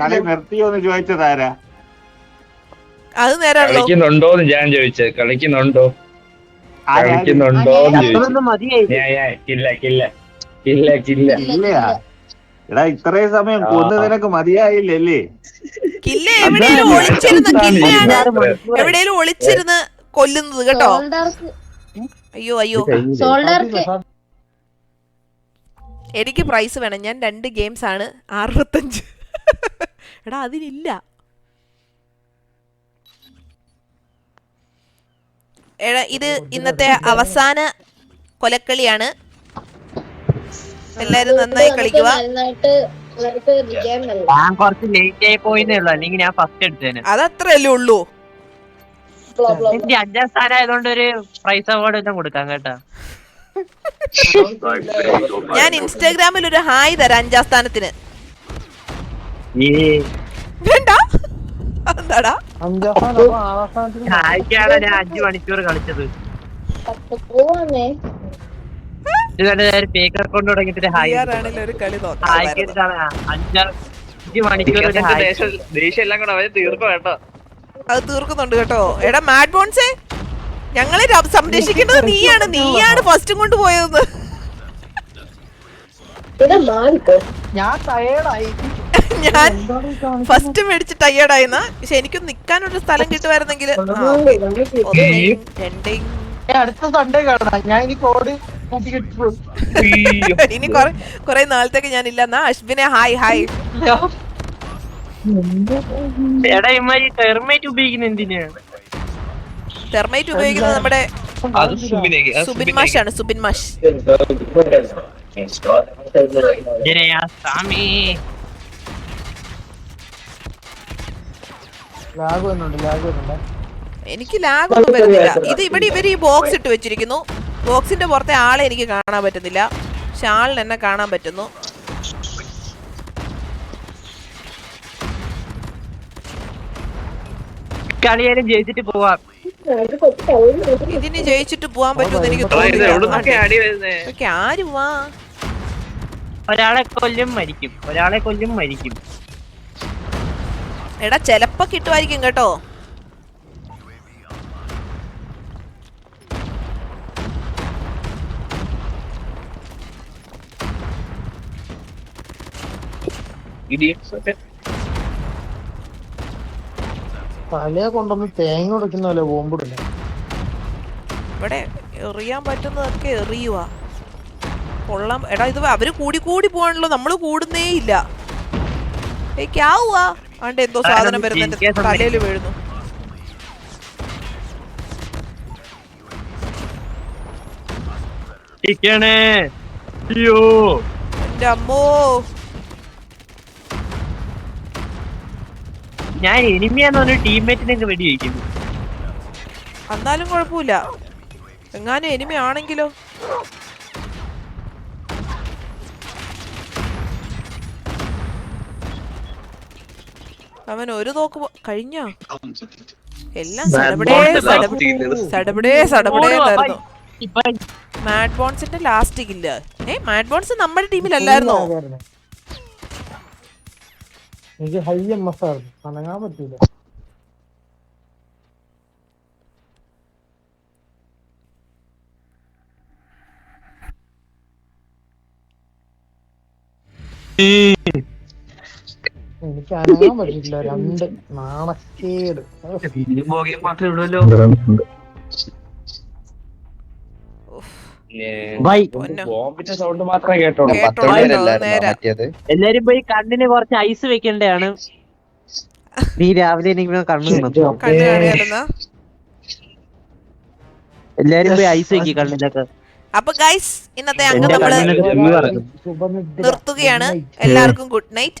കളി നിർത്തിയോന്ന് ചോദിച്ചതാരാ അത് നേരാണല്ലോ കളിക്കുന്നുണ്ടോന്ന് ഞാൻ ചോദിച്ചത്. കളിക്കുന്നുണ്ടോ? കളിക്കുന്നുണ്ടോ എടാ ഇത്രയും സമയം കൊന്നു നിനക്ക് മതിയായില്ലല്ലേ? കില്ല എവിടെയെങ്കിലും ഒളിച്ചിരുന്ന് കില്ലയാണ് എവിടെയെങ്കിലും ഒളിച്ചിരുന്ന് കൊല്ലുന്നത് കേട്ടോ? അയ്യോ അയ്യോ. എനിക്ക് പ്രൈസ് വേണം. ഞാൻ രണ്ട് ഗെയിംസ് ആണ്. അറുപത്തഞ്ച്. എടാ അതിനില്ല. എടാ ഇത് ഇന്നത്തെ അവസാന കൊലക്കളിയാണ്. എല്ലാരും നന്നായി കളിക്കുക ഞാൻ കുറച്ച് ലേറ്റ് ആയി പോയിന്നേ ഉള്ളൂ. അല്ലെങ്കിൽ ഞാൻ ഫസ്റ്റ് എടുത്തേനെ. അതത്രല്ലേ ഉള്ളൂ. അഞ്ചാം സ്ഥാനം ആയതുകൊണ്ട് ഒരു പ്രൈസ് അവാർഡ് എല്ലാം കൊടുക്കാം കേട്ടാ. ഞാൻ ഇൻസ്റ്റാഗ്രാമിൽ ഒരു ഹായ് തരാം അഞ്ചാം സ്ഥാനത്തിന്. വേണ്ട. എന്താടാ ഞാൻ അഞ്ചു മണിക്കൂർ കളിച്ചത്. ഫേക്ക് അക്കൗണ്ട് മണിക്കൂർ ദേഷ്യം എല്ലാം കൂടെ തീർക്കും കേട്ടോ അത് തീർക്കുന്നുണ്ട് കേട്ടോ. എടാ മാഡ് ബോൺസേ ഞങ്ങളെ സംരക്ഷിക്കുന്നത് സംരക്ഷിക്കേണ്ടത് നീയാണ്. നീയാണ് ഫസ്റ്റും കൊണ്ട് പോയതെന്ന്. മാറിക്കോ. ഞാൻ ടയേർഡായി ഞാൻ ഫസ്റ്റ് മേടിച്ച് ടയേർഡായിന്ന പക്ഷെ എനിക്കും നിക്കാനൊരു സ്ഥലം കിട്ടുമായിരുന്നെങ്കിൽ അടുത്ത സൺഡേ കാണാം ഞാൻ ഇനി കൊറേ കൊറേ നാളത്തേക്ക് ഞാൻ ഇല്ല എന്നാ അശ്വിനെ ഹായ് ഹായ് എടാ ഇമാരി ടെർമേറ്റ് ഉപയോഗിക്കുന്ന എന്തിനാണ് തെർമൈറ്റ് ഉപയോഗിക്കുന്നത് നമ്മുടെ സുബിൻ മാഷ് ആണ് സുബിൻ മാഷ് ലാഗ് വന്നുണ്ട് ലാഗ് വരുന്നുണ്ട്. എനിക്ക് ലാഗ് ഒന്നും വരുന്നില്ല ഇത് ഇവിടെ ഇവർ ഈ ബോക്സ് ഇട്ട് വെച്ചിരിക്കുന്നു. ബോക്സിന്റെ പുറത്തെ ആളെ എനിക്ക് കാണാൻ പറ്റുന്നില്ല. പക്ഷെ ആളിന് എന്നെ കാണാൻ പറ്റുന്നു. കളിയാലും ജയിച്ചിട്ട് പോവാം. ഇതിന് ജയിച്ചിട്ട് പോവാൻ പറ്റുമെന്ന് എനിക്ക് തോന്നുന്നു തോന്നുന്നില്ല. ആര് വാ? ഒരാളെ കൊല്ലും മരിക്കും. ഒരാളെ കൊല്ലും മരിക്കും. എടാ ചെലപ്പോ കിട്ടുമായിരിക്കും കേട്ടോ. തലയെ കൊണ്ടൊന്ന് തേങ്ങ കൊടുക്കുന്ന പോലെ ബോംബിടില്ല ഇവിടെ എറിയാൻ പറ്റുന്നതൊക്കെ എറിയുവാ. കൊള്ളാം. എടാ ഇത് അവർ കൂടി കൂടി പോവാണല്ലോ നമ്മൾ കൂടുന്നേ ഇല്ല. ഏക്കാവുവാ ആണ്ട് എന്തോ സാധനം വരുന്നുണ്ട്. ജയിക്കാൻ തലയിൽ വീഴുന്നു. അയ്യോ. എന്റെ അമ്മോ. ഞാൻ എനിമിയാന്ന് പറഞ്ഞ ടീംമേറ്റിനൊക്കെ വെടി വയ്ക്കുന്നു എന്നാലും കുഴപ്പമില്ല. എങ്ങാനും എനിമി ആണെങ്കിലോ? അവൻ ഒരു തോക്ക് കഴിഞ്ഞോ? എല്ലാം സടപടേ സടപടേ സടപടേ ആയിരുന്നു മാഡ് ബോൺസിന്റെ ലാസ്റ്റ് കില്ല ഏ മാഡ് ബോൺസ് നമ്മുടെ ടീമിലല്ലായിരുന്നോ? എനിക്ക് ഹൈ എം എസ് ആയിരുന്നു. അനങ്ങാൻ പറ്റൂല. എനിക്ക് അനങ്ങാൻ പറ്റില്ല രണ്ട് നാണക്കേട്. സൗണ്ട് മാത്രമേ കേട്ടോളൂ. എല്ലാരും പോയി കണ്ണിന് കുറച്ച് ഐസ് വെക്കേണ്ടതാണ്. നീ രാവിലെ എനിക്ക് കണ്ണു എല്ലാരും പോയി ഐസ് വെക്കി കണ്ണിലൊക്കെ അപ്പൊ ഗൈസ് ഇന്നത്തെ അംഗം എന്റെ നമ്മൾ നിർത്തുകയാണ്. എല്ലാവർക്കും ഗുഡ് നൈറ്റ്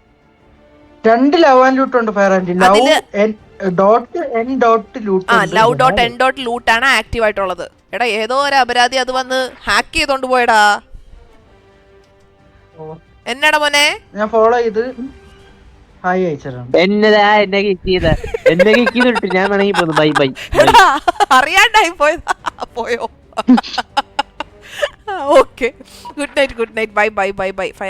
രണ്ട് ലവ് ആൻഡ് ലൂട്ട് ഉണ്ട് fire and love dot N dot loot ആ love dot N dot loot ആണ് ആക്റ്റീവ് ആയിട്ടുള്ളത്. എടാ ഏതോ ഒരു അപരാധി അത് വന്ന് ഹാക്ക് ചെയ്തോണ്ട് പോയടാ. എന്നാടാ മോനെ? ഞാൻ ഫോളോ ചെയ്ത്. ഹായ് അയച്ചിട്ടുണ്ട് എന്നതാ എന്നെ കിക്ക് ചെയ്ത? എന്നെ കിക്ക് ചെയ്തിട്ട് ഞാൻ വേണമെങ്കിൽ പോന്നു. ബൈ ബൈ അറിയാണ്ടായി പോയതാ. പോയോ? Okay good night good night bye bye bye bye fire